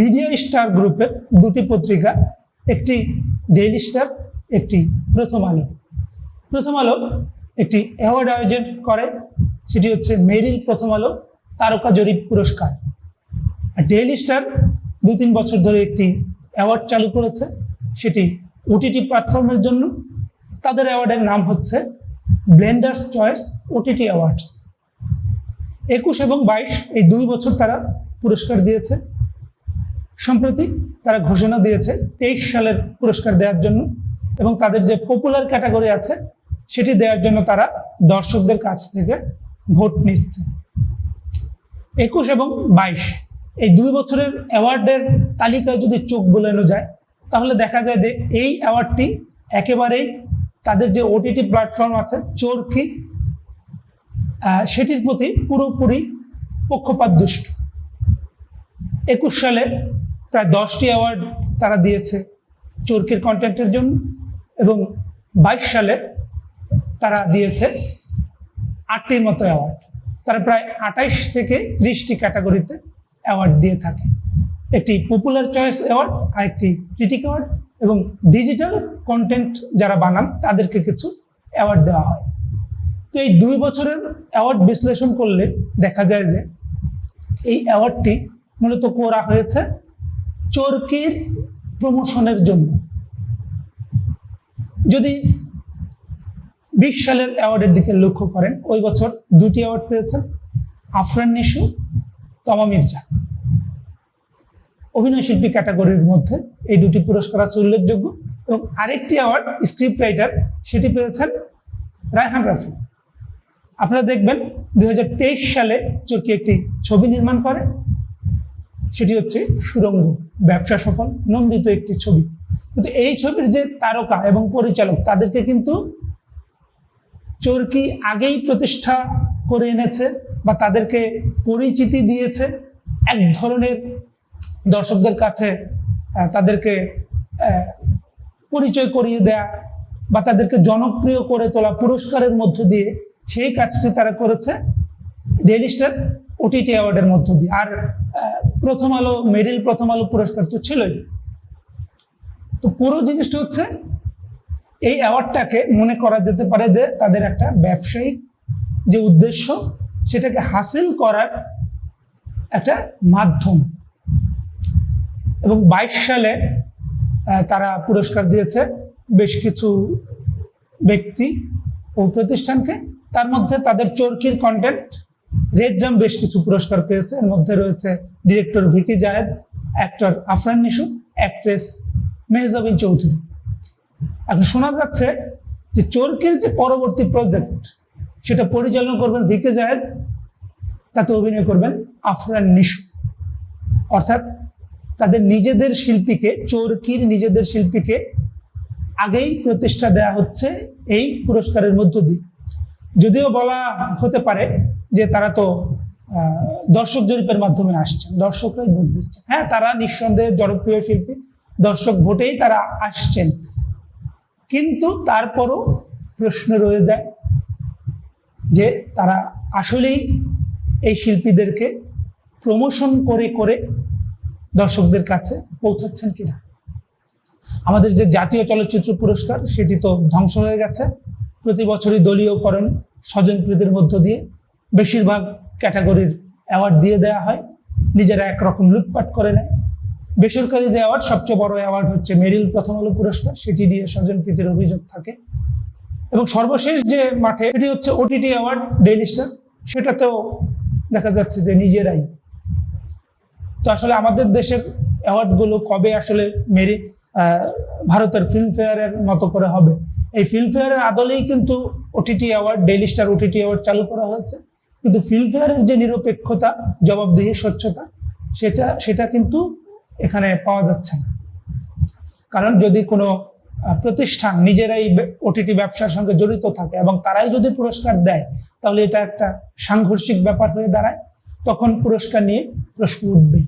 Media star গ্রুপের দুটি পত্রিকা, একটি ডেইলি স্টার একটি প্রথম আলো। প্রথম আলো একটি অ্যাওয়ার্ড আয়োজন করে, সেটি হচ্ছে মেরিল প্রথম আলো তারকা জরিপ পুরস্কার। আর ডেইলি স্টার দু তিন বছর ধরে একটি অ্যাওয়ার্ড চালু করেছে, সেটি ওটিটি প্ল্যাটফর্মের জন্য। তাদের অ্যাওয়ার্ডের নাম হচ্ছে ব্লেন্ডার্স চয়েস ওটিটি অ্যাওয়ার্ডস একুশ এবং বাইশ, এই দুই বছর তারা পুরস্কার দিয়েছে। সম্প্রতি তারা ঘোষণা দিয়েছে তেইশ সালের পুরস্কার দেওয়ার জন্য এবং তাদের যে পপুলার ক্যাটাগরি আছে, সেটি দেওয়ার জন্য তারা দর্শকদের কাছ থেকে ভোট নিচ্ছে। একুশ এবং বাইশ, এই দুই বছরের অ্যাওয়ার্ডের তালিকায় যদি চোখ বোলানো যায়, তাহলে দেখা যায় যে এই অ্যাওয়ার্ডটি একেবারেই তাদের যে ওটিটি প্ল্যাটফর্ম আছে, চোরকি সেটির প্রতি পুরোপুরি পক্ষপাত দুষ্ট একুশ সালে প্রায় দশটি অ্যাওয়ার্ড তারা দিয়েছে চোরকির কন্টেন্টের জন্য এবং বাইশ সালে তারা দিয়েছে আটটির মতো অ্যাওয়ার্ড তারা প্রায় আঠাইশ থেকে ত্রিশটি ক্যাটাগরিতে অ্যাওয়ার্ড দিয়ে থাকে। একটি পপুলার চয়েস অ্যাওয়ার্ড আর একটি ক্রিটিক অ্যাওয়ার্ড এবং ডিজিটাল কন্টেন্ট যারা বানান, তাদেরকে কিছু অ্যাওয়ার্ড দেওয়া হয়। তো এই দুই বছরের অ্যাওয়ার্ড বিশ্লেষণ করলে দেখা যায় যে এই অ্যাওয়ার্ডটি মূলত করা হয়েছে চরকির প্রমোশনের জন্য। যদি বিশ সালের অ্যাওয়ার্ডের দিকে লক্ষ্য করেন, ওই বছর দুটি অ্যাওয়ার্ড পেয়েছেন, আফরান নিশু, তমা মির্জা। অভিনয় শিল্পী ক্যাটাগরির মধ্যে এই দুটি পুরস্কার আছে উল্লেখযোগ্য এবং আরেকটি অ্যাওয়ার্ড স্ক্রিপ্ট রাইটার সেটি পেয়েছেন রায়হান রাফি। আপনারা দেখবেন দু হাজার তেইশ সালে চরকি একটি ছবি নির্মাণ করে, সেটি হচ্ছে সুরঙ্গ। ব্যবসা সফল, নন্দিত একটি ছবি। কিন্তু এই ছবির যে তারকা এবং পরিচালক, তাদেরকে কিন্তু চরকি আগেই প্রতিষ্ঠা করে এনেছে বা তাদেরকে পরিচিতি দিয়েছে। এক ধরনের দর্শকদের কাছে তাদেরকে পরিচয় করিয়ে দেয়া বা তাদেরকে জনপ্রিয় করে তোলা পুরস্কারের মধ্য দিয়ে সেই কাজটি তারা করেছে। ডেইলি স্টার, ওটিটি অ্যাওয়ার্ডের মধ্য দিয়ে। আর প্রথম আলো, মেরিল প্রথম আলো পুরস্কার তো ছিলই। তো পুরো জিনিসটা হচ্ছে, এই অ্যাওয়ার্ডটাকে মনে করা যেতে পারে যে তাদের একটা ব্যবসায়িক যে উদ্দেশ্য, সেটাকে হাসিল করার একটা মাধ্যম। এবং বাইশ সালে তারা পুরস্কার দিয়েছে বেশ কিছু ব্যক্তি ও প্রতিষ্ঠানকে। তার মধ্যে তাদের চরকির কন্টেন্ট রেড ড্রাম বেশ কিছু পুরস্কার পেয়েছে। এর মধ্যে রয়েছে director Vicky Zahed actor Afran Nisho actress Mehazabien Chowdhury. এখন শোনা যাচ্ছে যে চরকির যে পরবর্তী প্রজেক্ট সেটা পরিচালনা করবেন ভিকে জায়েদ, তাতে অভিনয় করবেন আফরান নিশু। অর্থাৎ তাদের নিজেদের শিল্পীকে, চরকির নিজেদের শিল্পীকে আগেই প্রতিষ্ঠা দেয়া হচ্ছে এই পুরস্কারের মধ্য দিয়ে। যদিও বলা হতে পারে যে তারা তো দর্শক জরিপের মাধ্যমে আসছেন। দর্শকরাই ভোট দিচ্ছেন। হ্যাঁ তারা নিঃসন্দেহে জনপ্রিয় শিল্পী, দর্শক ভোটেই তারা আসছেন। কিন্তু তারপরও প্রশ্ন রয়ে যায় যে তারা আসলেই এই শিল্পীদেরকে প্রমোশন করে করে দর্শকদের কাছে পৌঁছাচ্ছেন কিনা? আমাদের যে জাতীয় চলচ্চিত্র পুরস্কার, সেটি তো ধ্বংস হয়ে গেছে। প্রতি বছরই দলীয়করণ, স্বজনপ্রীতির মধ্য দিয়ে বেশিরভাগ ক্যাটাগরির অ্যাওয়ার্ড দিয়ে দেওয়া হয়। নিজেরা একরকম লুটপাট করে নেয়। বেসরকারি যে অ্যাওয়ার্ড সবচেয়ে বড় অ্যাওয়ার্ড হচ্ছে মেরিল প্রথম আলো পুরস্কার। সেটি দিয়ে স্বজনপ্রীতির অভিযোগ থাকে। এবং সর্বশেষ যে মাঠে এটি হচ্ছে ওটিটি অ্যাওয়ার্ড ডেইলি স্টার সেটাতেও দেখা যাচ্ছে যে নিজেরাই। তো আসলে আমাদের দেশের অ্যাওয়ার্ডগুলো কবে আসলে মেরি ভারতের ফিল্মফেয়ারের মতো করে হবে? এই ফিল্মফেয়ারের আদলেই কিন্তু OTT award Daily Star OTT award চালু করা হয়েছে। কিন্তু ফিল্মফেয়ারের যে নিরপেক্ষতা, জবাবদিহি, স্বচ্ছতা, সেটা সেটা কিন্তু এখানে পাওয়া যাচ্ছে না। কারণ যদি কোনো প্রতিষ্ঠান নিজেরাই ওটিটি ব্যবসার সঙ্গে জড়িত থাকে এবং তারাই যদি পুরস্কার দেয়, তাহলে এটা একটা সাংঘর্ষিক ব্যাপার হয়ে দাঁড়ায়। তখন পুরস্কার নিয়ে প্রশ্ন উঠবেই।